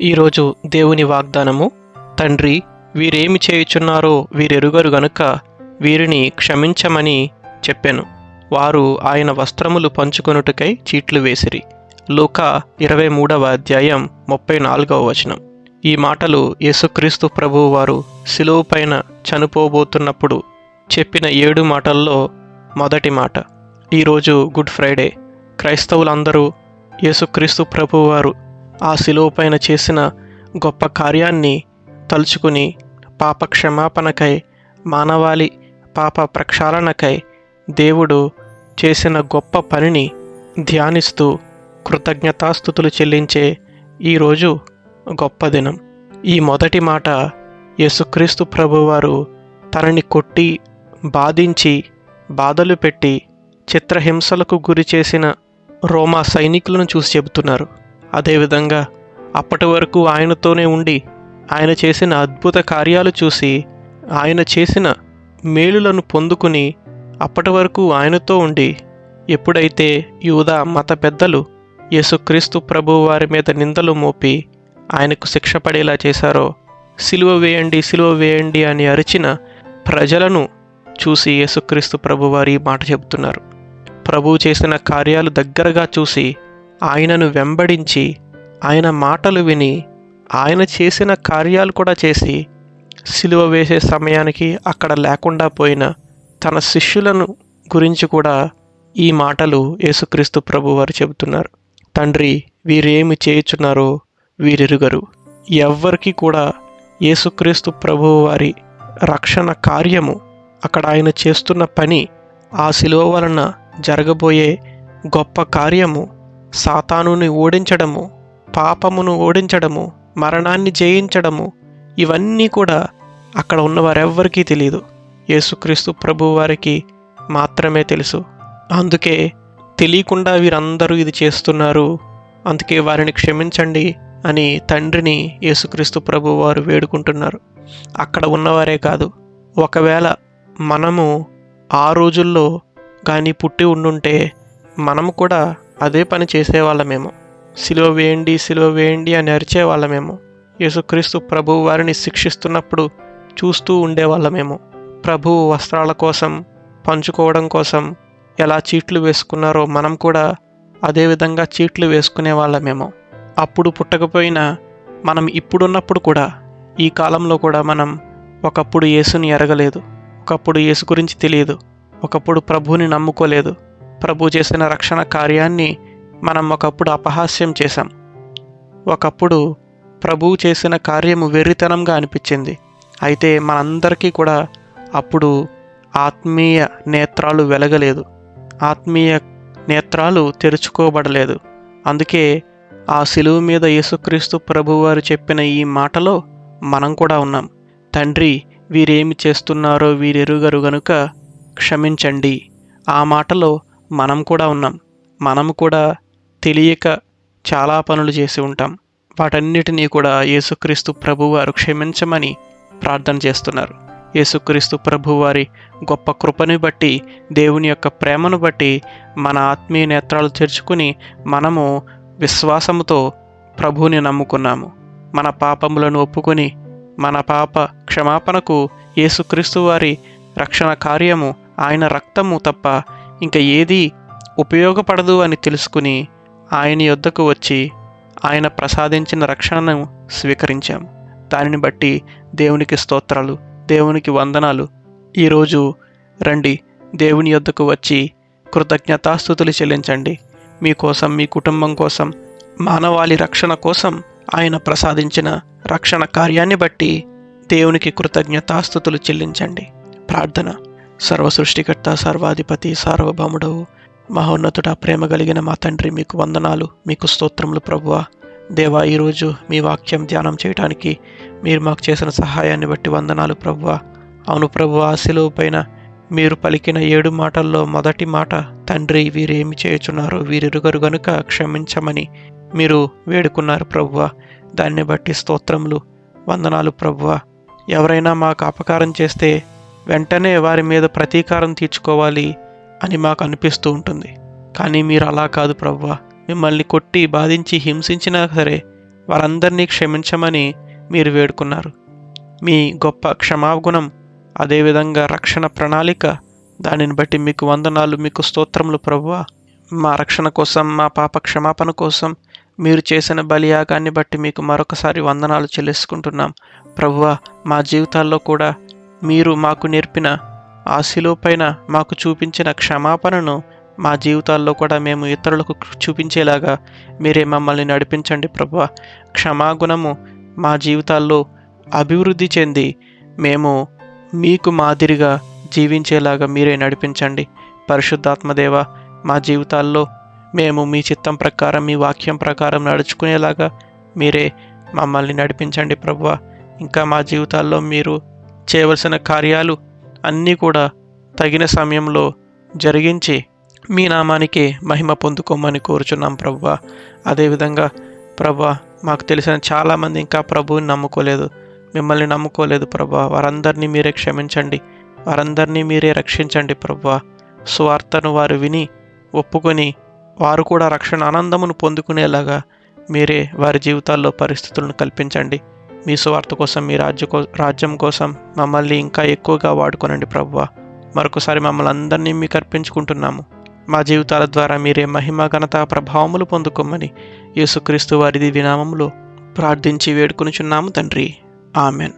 ఈరోజు దేవుని వాగ్దానము తండ్రి వీరేమి చేయుచున్నారో వీరెరుగరు గనుక వీరిని క్షమించమని చెప్పాను. వారు ఆయన వస్త్రములు పంచుకొనుటకై చీట్లు వేసిరి. లూక ఇరవై మూడవ అధ్యాయం ముప్పై నాలుగవ వచనం. ఈ మాటలు యేసుక్రీస్తు ప్రభువు వారు శిలువు పైన చనిపోబోతున్నప్పుడు చెప్పిన ఏడు మాటల్లో మొదటి మాట. ఈరోజు గుడ్ ఫ్రైడే. క్రైస్తవులందరూ యేసుక్రీస్తు ప్రభువు వారు ఆ శిలువ పైన చేసిన గొప్ప కార్యాన్ని తలుచుకుని పాప క్షమాపణకై మానవాళి పాప ప్రక్షాళనకై దేవుడు చేసిన గొప్ప పనిని ధ్యానిస్తూ కృతజ్ఞతాస్థుతులు చెల్లించే ఈరోజు గొప్ప దినం. ఈ మొదటి మాట యేసుక్రీస్తు ప్రభువారు తనని కొట్టి బాధించి బాధలు పెట్టి చిత్రహింసలకు గురి చేసిన రోమా సైనికులను చూసి చెబుతున్నారు. అదేవిధంగా అప్పటి వరకు ఆయనతోనే ఉండి ఆయన చేసిన అద్భుత కార్యాలు చూసి ఆయన చేసిన మేలులను పొందుకుని అప్పటి వరకు ఆయనతో ఉండి ఎప్పుడైతే యూదా మత పెద్దలు యేసుక్రీస్తు ప్రభు వారి మీద నిందలు మోపి ఆయనకు శిక్ష పడేలా చేశారో సిలువ వేయండి సిలువ వేయండి అని అరిచిన ప్రజలను చూసి యేసుక్రీస్తు ప్రభు వారి మాట చెబుతున్నారు. ప్రభు చేసిన కార్యాలు దగ్గరగా చూసి ఆయనను వెంబడించి ఆయన మాటలు విని ఆయన చేసిన కార్యాలు కూడా చేసి సిలువ వేసే సమయానికి అక్కడ లేకుండా పోయిన తన శిష్యులను గురించి కూడా ఈ మాటలు యేసుక్రీస్తు ప్రభు వారు చెబుతున్నారు. తండ్రి వీరేమి చేయుచున్నారో వీరిరుగరు. ఎవ్వరికి కూడా యేసుక్రీస్తు ప్రభువు వారి రక్షణ కార్యము అక్కడ ఆయన చేస్తున్న పని ఆ శిలువ వలన జరగబోయే గొప్ప కార్యము సాతానుని ఓడించడము పాపమును ఓడించడము మరణాన్ని జయించడము ఇవన్నీ కూడా అక్కడ ఉన్న వారెవ్వరికీ తెలియదు యేసుక్రీస్తు ప్రభు వారికి మాత్రమే తెలుసు. అందుకే తెలియకుండా వీరందరూ ఇది చేస్తున్నారు. అందుకే వారిని క్షమించండి అని తండ్రిని యేసుక్రీస్తు ప్రభు వారు వేడుకుంటున్నారు. అక్కడ ఉన్నవారే కాదు. ఒకవేళ మనము ఆ రోజుల్లో కానీ పుట్టి ఉండుంటే మనము కూడా అదే పని చేసేవాళ్ళమేమో. సిలువ వేయండి సిలువ వేయండి అని అరిచేవాళ్ళమేమో. యేసుక్రీస్తు ప్రభువు వారిని శిక్షిస్తున్నప్పుడు చూస్తూ ఉండేవాళ్ళమేమో. ప్రభువు వస్త్రాల కోసం పంచుకోవడం కోసం ఎలా చీట్లు వేసుకున్నారో మనం కూడా అదే విధంగా చీట్లు వేసుకునే వాళ్ళమేమో అప్పుడు పుట్టకపోయినా మనం ఇప్పుడున్నప్పుడు కూడా ఈ కాలంలో కూడా మనం ఒకప్పుడు యేసుని ఎరగలేదు ఒకప్పుడు యేసు గురించి తెలియదు ఒకప్పుడు ప్రభువుని నమ్ముకోలేదు ప్రభు చేసిన రక్షణ కార్యాన్ని మనం ఒకప్పుడు అపహాస్యం చేశాం. ఒకప్పుడు ప్రభువు చేసిన కార్యము వెర్రితనంగా అనిపించింది. అయితే మనందరికీ కూడా అప్పుడు ఆత్మీయ నేత్రాలు వెలగలేదు. ఆత్మీయ నేత్రాలు తెరుచుకోబడలేదు. అందుకే ఆ శిలువు మీద యేసుక్రీస్తు ప్రభువారు చెప్పిన ఈ మాటలో మనం కూడా ఉన్నాం. తండ్రి వీరేమి చేస్తున్నారో వీరెరుగరు గనుక క్షమించండి. ఆ మాటలో మనం కూడా ఉన్నాం. మనం కూడా తెలియక చాలా పనులు చేసి ఉంటాం. వాటన్నిటినీ కూడా యేసుక్రీస్తు ప్రభువారు క్షమించమని ప్రార్థన చేస్తున్నారు. యేసుక్రీస్తు ప్రభువారి గొప్ప కృపని బట్టి దేవుని యొక్క ప్రేమను బట్టి మన ఆత్మీయ నేత్రాలు తెరుచుకుని మనము విశ్వాసముతో ప్రభువుని నమ్ముకున్నాము. మన పాపములను ఒప్పుకొని మన పాప క్షమాపణకు యేసుక్రీస్తు వారి రక్షణ కార్యము ఆయన రక్తము తప్ప ఇంకా ఏది ఉపయోగపడదు అని తెలుసుకుని ఆయన యొద్దకు వచ్చి ఆయన ప్రసాదించిన రక్షణను స్వీకరించాం. దానిని బట్టి దేవునికి స్తోత్రాలు దేవునికి వందనాలు. ఈరోజు రండి దేవుని యొద్దకు వచ్చి కృతజ్ఞతాస్థుతులు చెల్లించండి. మీకోసం మీ కుటుంబం కోసం మానవాళి రక్షణ కోసం ఆయన ప్రసాదించిన రక్షణ కార్యాన్ని బట్టి దేవునికి కృతజ్ఞతాస్థుతులు చెల్లించండి. ప్రార్థన. సర్వ సృష్టికర్త సర్వాధిపతి సార్వభౌముడవు మహోన్నతుడ ప్రేమ కలిగిన మా తండ్రి మీకు వందనాలు మీకు స్తోత్రములు ప్రభువ. దేవా ఈరోజు మీ వాక్యం ధ్యానం చేయడానికి మీరు మాకు చేసిన సహాయాన్ని బట్టి వందనాలు ప్రభువ. అవును ప్రభు ఆ పైన మీరు పలికిన ఏడు మాటల్లో మొదటి మాట తండ్రి వీరేమి చేయుచున్నారో వీరిరుగరు గనుక క్షమించమని మీరు వేడుకున్నారు ప్రభువ. దాన్ని బట్టి స్తోత్రములు వందనాలు ప్రభువ. ఎవరైనా మాకు అపకారం చేస్తే వెంటనే వారి మీద ప్రతీకారం తీర్చుకోవాలి అని మాకు అనిపిస్తూ ఉంటుంది. కానీ మీరు అలా కాదు ప్రవ్వా. మిమ్మల్ని కొట్టి బాధించి హింసించినా సరే వారందరినీ క్షమించమని మీరు వేడుకున్నారు. మీ గొప్ప క్షమాగుణం అదేవిధంగా రక్షణ ప్రణాళిక దానిని బట్టి మీకు వందనాలు మీకు స్తోత్రములు ప్రవ్వా. మా రక్షణ కోసం మా పాప క్షమాపణ కోసం మీరు చేసిన బలియాగాన్ని బట్టి మీకు మరొకసారి వందనాలు చెల్లించుకుంటున్నాం. ప్రవ్వా మా జీవితాల్లో కూడా మీరు మాకు నేర్పిన ఆశలో పైన మాకు చూపించిన క్షమాపణను మా జీవితాల్లో కూడా మేము ఇతరులకు చూపించేలాగా మీరే మమ్మల్ని నడిపించండి ప్రభు. క్షమాగుణము మా జీవితాల్లో అభివృద్ధి చెంది మేము మీకు మాదిరిగా జీవించేలాగా మీరే నడిపించండి. పరిశుద్ధాత్మదేవ మా జీవితాల్లో మేము మీ చిత్తం ప్రకారం మీ వాక్యం ప్రకారం నడుచుకునేలాగా మీరే మమ్మల్ని నడిపించండి ప్రభువ ఇంకా మా జీవితాల్లో మీరు చేయవలసిన కార్యాలు అన్నీ కూడా తగిన సమయంలో జరిగించి మీ నామానికి మహిమ పొందుకోమని కోరుచున్నాం ప్రభువా అదేవిధంగా ప్రభువా మాకు తెలిసిన చాలామంది ఇంకా ప్రభువుని నమ్ముకోలేదు. మిమ్మల్ని నమ్ముకోలేదు ప్రభా వారందరినీ మీరే క్షమించండి. వారందరినీ మీరే రక్షించండి ప్రభా స్వార్థను వారు విని ఒప్పుకొని వారు కూడా రక్షణ ఆనందమును పొందుకునేలాగా మీరే వారి జీవితాల్లో పరిస్థితులను కల్పించండి. మీ స్వార్థ కోసం మీ రాజ్య కో రాజ్యం కోసం మమ్మల్ని ఇంకా ఎక్కువగా వాడుకోనండి ప్రభువ. మరొకసారి మమ్మల్ని అందరినీ మీకు అర్పించుకుంటున్నాము మా జీవితాల ద్వారా మీరే మహిమ ఘనత ప్రభావములు పొందుకోమని యేసుక్రీస్తు వారి వినామములు ప్రార్థించి వేడుకొనుచున్నాము తండ్రి. ఆమెన్.